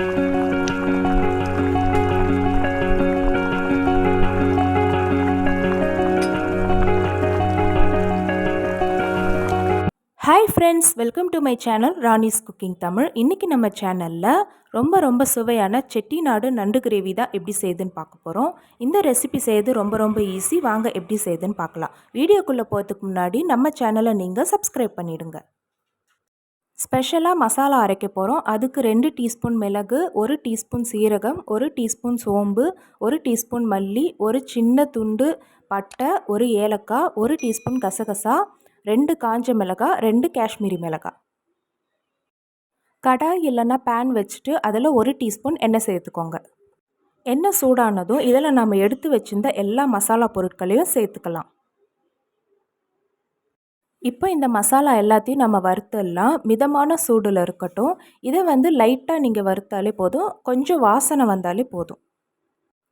Hi friends welcome to my channel Rani's cooking Tamil இன்றைக்கி நம்ம சேனலில் ரொம்ப ரொம்ப சுவையான செட்டிநாடு நண்டு கிரேவி தான் எப்படி செய்யுதுன்னு பார்க்க போகிறோம் இந்த ரெசிபி செய்யுது ரொம்ப ரொம்ப ஈஸி வாங்க எப்படி செய்யுதுன்னு பார்க்கலாம். வீடியோக்குள்ளே போகிறதுக்கு முன்னாடி நம்ம சேனலை நீங்கள் சப்ஸ்கிரைப் பண்ணிவிடுங்க ஸ்பெஷலாக மசாலா அரைக்க போகிறோம் அதுக்கு ரெண்டு டீஸ்பூன் மிளகு ஒரு டீஸ்பூன் சீரகம் ஒரு டீஸ்பூன் சோம்பு ஒரு டீஸ்பூன் மல்லி ஒரு சின்ன துண்டு பட்டை ஒரு ஏலக்காய் ஒரு டீஸ்பூன் கசகசா ரெண்டு காஞ்ச மிளகாய் ரெண்டு காஷ்மீரி மிளகாய். கடாய் இல்லைன்னா பேன் வச்சுட்டு அதில் ஒரு டீஸ்பூன் எண்ணெய் சேர்த்துக்கோங்க. எண்ணெய் சூடானதும் இதில் நம்ம எடுத்து வச்சிருந்த எல்லா மசாலா பொருட்களையும் சேர்த்துக்கலாம். இப்போ இந்த மசாலா எல்லாத்தையும் நம்ம வறுத்துடலாம் மிதமான சூடில் இருக்கட்டும். இதை வந்து லைட்டாக நீங்கள் வறுத்தாலே போதும். கொஞ்சம் வாசனை வந்தாலே போதும்.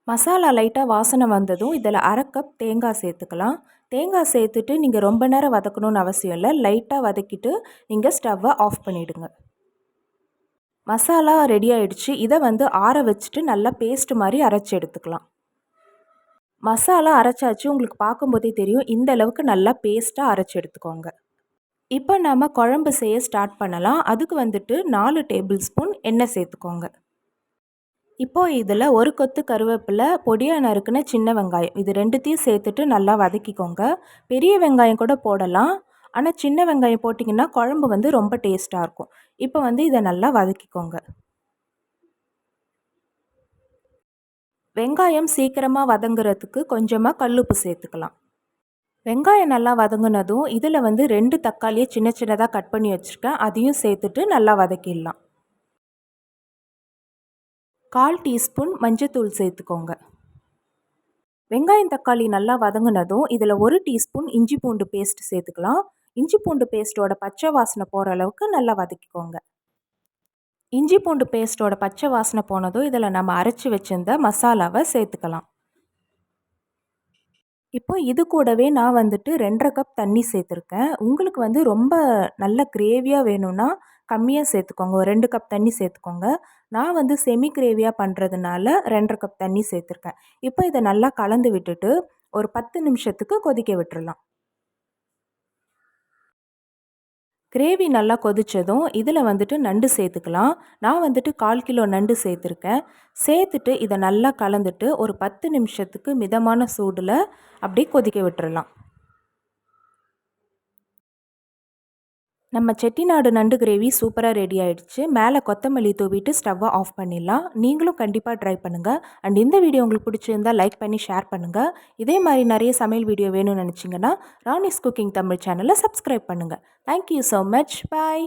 மசாலா லைட்டாக வாசனை வந்ததும் இதில் அரை கப் தேங்காய் சேர்த்துக்கலாம். தேங்காய் சேர்த்துட்டு நீங்கள் ரொம்ப நேரம் வதக்கணும்னு அவசியம் இல்லை. லைட்டாக வதக்கிட்டு நீங்கள் ஸ்டவ்வை ஆஃப் பண்ணிவிடுங்க மசாலா ரெடி ஆகிடுச்சு இதை வந்து ஆற வச்சுட்டு நல்லா பேஸ்ட் மாதிரி அரைச்சி எடுத்துக்கலாம். மசாலா அரைச்சாச்சு உங்களுக்கு பார்க்கும்போதே தெரியும். இந்த அளவுக்கு நல்லா பேஸ்ட்டாக அரைச்சி எடுத்துக்கோங்க. இப்போ நாம் குழம்பு செய்ய ஸ்டார்ட் பண்ணலாம். அதுக்கு வந்துட்டு நாலு டேபிள் ஸ்பூன் எண்ணெய் சேர்த்துக்கோங்க. இப்போது இதில் ஒரு கொத்து கருவேப்பிலை பொடியாக நறுக்குன சின்ன வெங்காயம். இது ரெண்டுத்தையும் சேர்த்துட்டு நல்லா வதக்கிக்கோங்க. பெரிய வெங்காயம் கூட போடலாம். ஆனால் சின்ன வெங்காயம் போட்டிங்கன்னா குழம்பு வந்து ரொம்ப டேஸ்ட்டாக இருக்கும். இப்போ வந்து இதை நல்லா வதக்கிக்கோங்க. வெங்காயம் சீக்கிரமாக வதங்குறதுக்கு கொஞ்சமாக கல்லுப்பு சேர்த்துக்கலாம். வெங்காயம் நல்லா வதங்கினதும் இதில் வந்து ரெண்டு தக்காளியை சின்ன சின்னதாக கட் பண்ணி வச்சுருக்கேன். அதையும் சேர்த்துட்டு நல்லா வதக்கிடலாம். கால் டீஸ்பூன் மஞ்சத்தூள் சேர்த்துக்கோங்க. வெங்காயம் தக்காளி நல்லா வதங்கினதும் இதில் ஒரு டீஸ்பூன் இஞ்சி பூண்டு பேஸ்ட் சேர்த்துக்கலாம். இஞ்சி பூண்டு பேஸ்ட்டோட பச்சை வாசனை போகிற அளவுக்கு நல்லா வதக்கிக்கோங்க. இஞ்சி பூண்டு பேஸ்ட்டோட பச்சை வாசனை போனதும் இதில் நம்ம அரைச்சி வச்சுருந்த மசாலாவை சேர்த்துக்கலாம். இப்போ இது கூடவே நான் வந்துட்டு ரெண்டரை கப் தண்ணி சேர்த்துருக்கேன். உங்களுக்கு வந்து ரொம்ப நல்ல கிரேவியாக வேணும்னா கம்மியாக சேர்த்துக்கோங்க. ஒரு ரெண்டு கப் தண்ணி சேர்த்துக்கோங்க. நான் வந்து செமி கிரேவியாக பண்ணுறதுனால ரெண்டரை கப் தண்ணி சேர்த்துருக்கேன். இப்போ இதை நல்லா கலந்து விட்டுட்டு ஒரு பத்து நிமிஷத்துக்கு கொதிக்க விட்டுறலாம். கிரேவி நல்லா கொதித்ததும் இதில் வந்துட்டு நண்டு சேர்த்துக்கலாம். நான் வந்துட்டு கால் கிலோ நண்டு சேர்த்துருக்கேன். சேர்த்துட்டு இதை நல்லா கலந்துட்டு ஒரு பத்து நிமிஷத்துக்கு மிதமான சூடில் அப்படியே கொதிக்க விட்டுறலாம். நம்ம செட்டிநாடு நண்டு கிரேவி சூப்பராக ரெடி ஆகிடுச்சு மேலே கொத்தமல்லி தூவிட்டு ஸ்டவ்வை ஆஃப் பண்ணிடலாம். நீங்களும் கண்டிப்பாக ட்ரை பண்ணுங்கள் அண்ட் இந்த வீடியோ உங்களுக்கு பிடிச்சிருந்தால் லைக் பண்ணி ஷேர் பண்ணுங்கள் இதே மாதிரி நிறைய சமையல் வீடியோ வேணும்னு நினச்சிங்கன்னா ராணிஸ் குக்கிங் தமிழ் சேனலை சப்ஸ்கிரைப் பண்ணுங்கள் தேங்க்யூ ஸோ மச் பாய்